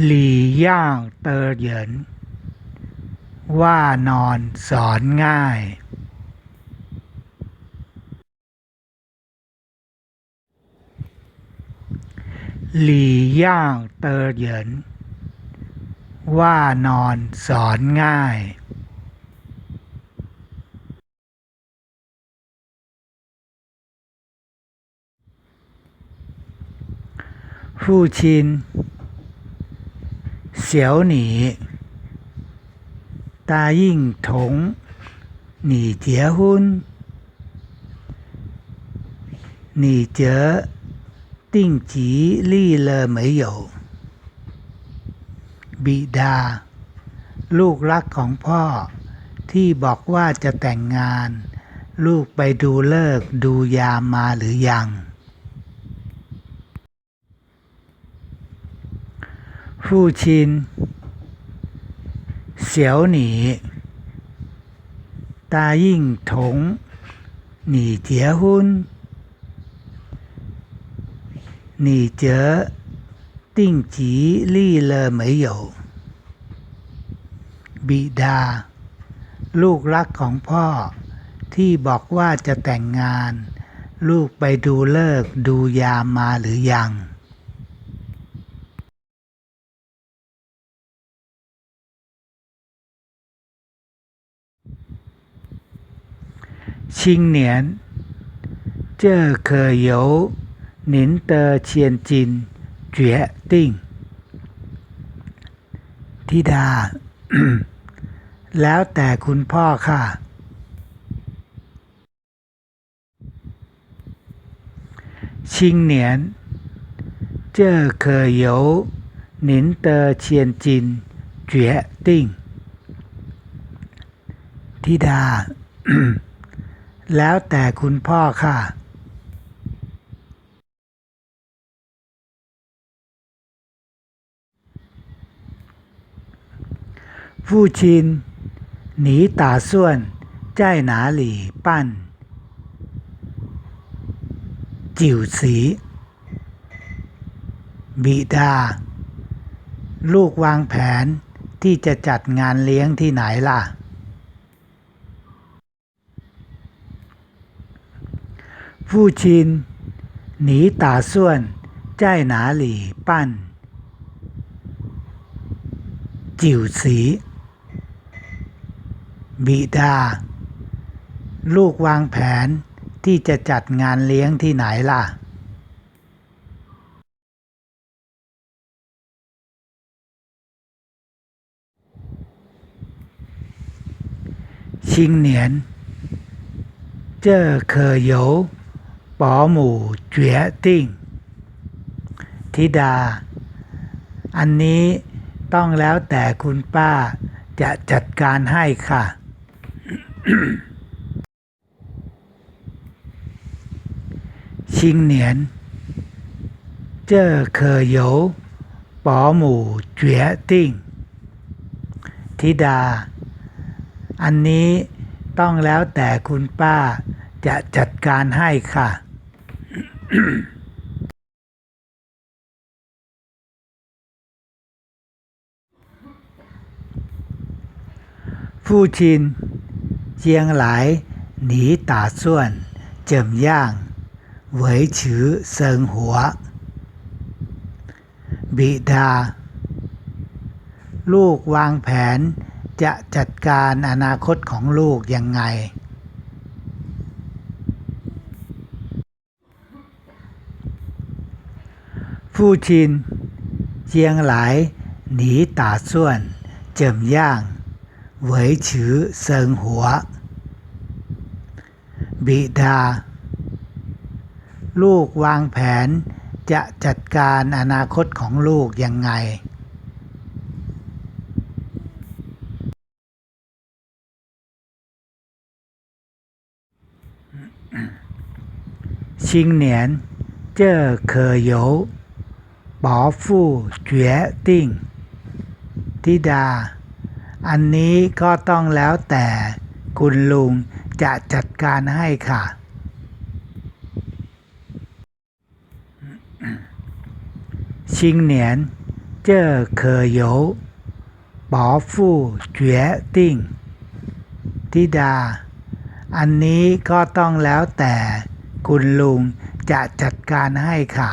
หลี่ย่างเตอเหยิน ว่านอนสอนง่าย หลี่ย่างเตอเหยิน ว่านอนสอนง่าย父亲 เสียวหนีตายิ่งถงหนีเจียหุ้นหนีเจอติ้งจีลี่เลอเมยหยวบิดา ลูกรักของพ่อที่บอกว่าจะแต่งงาน ลูกไปดูเลิกดูยามมาหรือยัง 父亲小女答应同你结婚你决定吉利了没有บิดา ลูกรักของพ่อที่บอกว่าจะแต่งงาน ลูกไปดูเลิกดูยามาหรือยัง 青年，这可由您的千金决定。ธิดา แล้วแต่คุณพ่อค่ะ 青年，这可由您的千金决定。ธิดา แล้วแต่คุณพ่อค่ะผู้ชินหนีตาส่วนใจหนาหลี่ปั้น จิ๋วสี บิดา ลูกวางแผนที่จะจัดงานเลี้ยงที่ไหนล่ะ 父亲，你打算在哪里办酒席？บิดา ลูกวางแผนที่จะจัดงานเลี้ยงที่ไหนล่ะ 青年，这可由 保姆决定。ธิดา อันนี้ต้องแล้วแต่คุณป้าจะจัดการให้ค่ะ 青年，这可由保姆决定。ธิดา อันนี้ต้องแล้วแต่คุณป้าจะจัดการให้ค่ะ ฟูชินเจียงหลายหนีตาส่วบิดา ลูกวางแผนจะจัดการอนาคตของลูกยังไง 父亲，将来你打算怎样维持生活？บิดา ลูกวางแผนจะจัดการอนาคตของลูกยังไง 青 ป๋อฟู่เจียติ้งทิดา อันนี้ก็ต้องแล้วแต่คุณลุงจะจัดการให้ค่ะ ชิงเหนียนเจ้อเคยโยป๋อฟู่เจียติ้งทิดา อันนี้ก็ต้องแล้วแต่คุณลุงจะจัดการให้ค่ะ